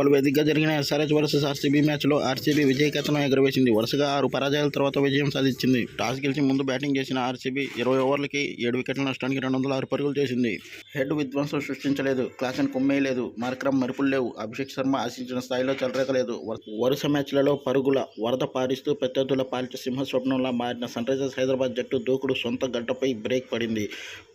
పలు వేదికగా జరిగిన ఎస్ఆర్హెచ్ వర్సెస్ ఆర్సీబీ మ్యాచ్లో ఆర్సీబీ విజయకేతనం ఎగురవేసింది. వరుసగా ఆరు పరాజయాల తర్వాత విజయం సాధించింది. టాస్ గెలిచి ముందు బ్యాటింగ్ చేసిన ఆర్సీబీ ఇరవై ఓవర్లకి ఏడు వికెట్ల నష్టానికి రెండు వందల ఆరు పరుగులు చేసింది. హెడ్ విధ్వంసం సృష్టించలేదు. క్లాసన్ కుమ్మేయలేదు మార్క్రమ్ మరుపులు లేవు. అభిషేక్ శర్మ ఆశించిన స్థాయిలో చెలరేగలేదు. వరుస మ్యాచ్లలో పరుగుల వరద పారిస్తూ ప్రత్యర్థుల పాలిట సింహ స్వప్నంలా మారిన సన్ రైజర్స్ హైదరాబాద్ జట్టు దూకుడు సొంత గడ్డపై బ్రేక్ పడింది.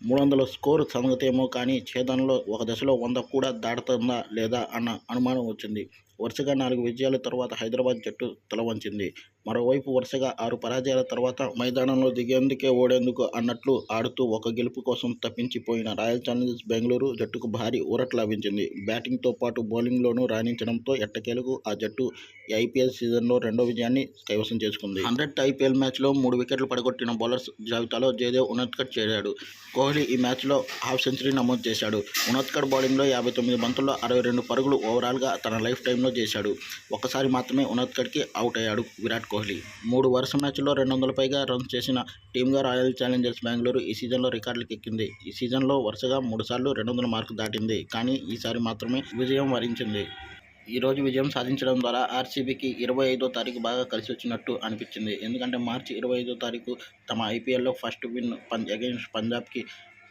మూడు వందల స్కోర్ సంగతేమో కానీ ఛేదనలో ఒక దశలో వంద కూడా దాటుతుందా లేదా అన్న అనుమానం వచ్చింది వరుసగా నాలుగు విజయాల తర్వాత హైదరాబాద్ జట్టు తలవంచింది మరోవైపు వరుసగా ఆరు పరాజయాల తర్వాత మైదానంలో దిగేందుకే ఓడేందుకు అన్నట్లు ఆడుతూ ఒక గెలుపు కోసం తప్పించిపోయిన రాయల్ ఛాలెంజర్స్ బెంగళూరు జట్టుకు భారీ ఊరట లభించింది. బ్యాటింగ్తో పాటు బౌలింగ్లోనూ రాణించడంతో ఎట్టకేలకు ఆ జట్టు ఈ ఐపీఎల్ సీజన్లో రెండో విజయాన్ని కైవసం చేసుకుంది. హండ్రెడ్ ఐపీఎల్ మ్యాచ్లో మూడు వికెట్లు పడగొట్టిన బౌలర్స్ జాబితాలో జయదేవ్ ఉనత్కట్ చేరాడు. కోహ్లీ ఈ మ్యాచ్లో హాఫ్ సెంచరీ నమోదు చేశాడు. ఉనత్కట్ బౌలింగ్లో యాభై తొమ్మిది బంతుల్లో అరవై రెండు పరుగులు ఓవరాల్గా తన లైఫ్ టైంలో చేశాడు. ఒక్కసారి మాత్రమే ఉనత్కట్కి అవుట్ అయ్యాడు విరాట్ కోహ్లీ. మూడు వరుస మ్యాచ్ల్లో రెండు వందల పైగా రన్స్ చేసిన టీమ్గా రాయల్ ఛాలెంజర్స్ బెంగళూరు ఈ సీజన్లో రికార్డులకు ఎక్కింది ఈ సీజన్లో వరుసగా మూడుసార్లు రెండు వందల మార్కు దాటింది. కానీ ఈసారి మాత్రమే విజయం వరించింది. ఈరోజు విజయం సాధించడం ద్వారా ఆర్సీబీకి ఇరవై ఐదో తారీఖు బాగా కలిసి వచ్చినట్టు అనిపించింది. ఎందుకంటే మార్చి ఇరవై ఐదో తారీఖు తమ ఐపీఎల్లో ఫస్ట్ విన్ పం అగైన్స్ పంజాబ్కి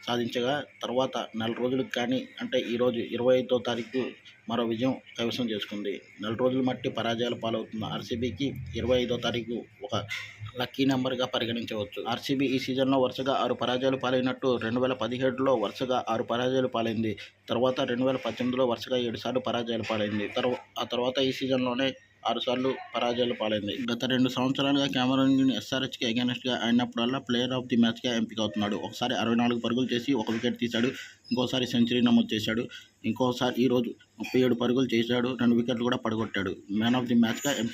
సాధించగా తర్వాత నెల రోజులకు కానీ అంటే ఈరోజు ఇరవై ఐదో తారీఖు మరో విజయం కైవసం చేసుకుంది. నెల రోజులు మట్టి పరాజయాల పాలవుతున్న ఆర్సీబీకి ఇరవై ఐదో తారీఖు ఒక లక్కీ నెంబర్గా పరిగణించవచ్చు. ఆర్సీబీ ఈ సీజన్లో వరుసగా ఆరు పరాజయాలు పాలైనట్టు రెండు వేల పదిహేడులో వరుసగా ఆరు పరాజయాలు పాలైంది. తర్వాత రెండు వేల పద్దెనిమిదిలో వరుసగా ఏడు సార్లు పరాజయాలు పాలైంది. తర్వా ఆ తర్వాత ఈ సీజన్లోనే ఆరుసార్లు పరాజయాలు పాలైంది. గత రెండు సంవత్సరాలుగా కెమెరాన్ గ్రీన్ ఎస్ఆర్హెచ్కి అగేనెస్ట్గా ఆడినప్పుడల్లా ప్లేయర్ ఆఫ్ ది మ్యాచ్గా ఎంపిక అవుతున్నాడు ఒకసారి అరవై నాలుగు పరుగులు చేసి ఒక వికెట్ తీశాడు. ఇంకోసారి సెంచరీ నమోదు చేశాడు. ఇంకోసారి ఈరోజు ముప్పై ఏడు పరుగులు చేశాడు. రెండు వికెట్లు కూడా పడగొట్టాడు. మ్యాన్ ఆఫ్ ది మ్యాచ్గా ఎంపిక